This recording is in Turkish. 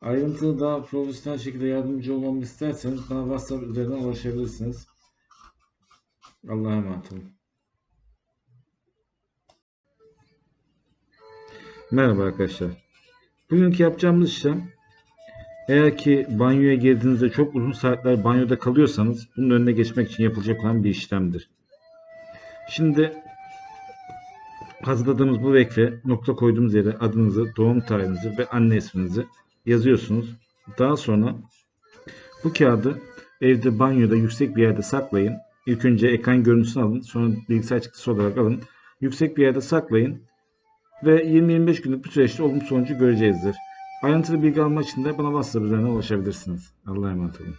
Ayrıntılı daha profesyonel şekilde yardımcı olmamı isterseniz bana WhatsApp üzerinden ulaşabilirsiniz. Allah'a emanet olun. Merhaba arkadaşlar. Bugünkü yapacağımız işlem eğer ki banyoya girdiğinizde çok uzun saatler banyoda kalıyorsanız bunun önüne geçmek için yapılacak olan bir işlemdir. Şimdi hazırladığımız bu vekfe nokta koyduğumuz yere adınızı, doğum tarihinizi ve anne isminizi yazıyorsunuz. Daha sonra bu kağıdı evde banyoda yüksek bir yerde saklayın. İlk önce ekran görüntüsünü alın. Sonra bilgisayar çıktısı olarak alın. Yüksek bir yerde saklayın. Ve 20-25 günlük bir süreçte olumlu sonucu göreceğizdir. Ayrıntılı bilgi almak için de bana WhatsApp üzerinden ulaşabilirsiniz. Allah'a emanet olun.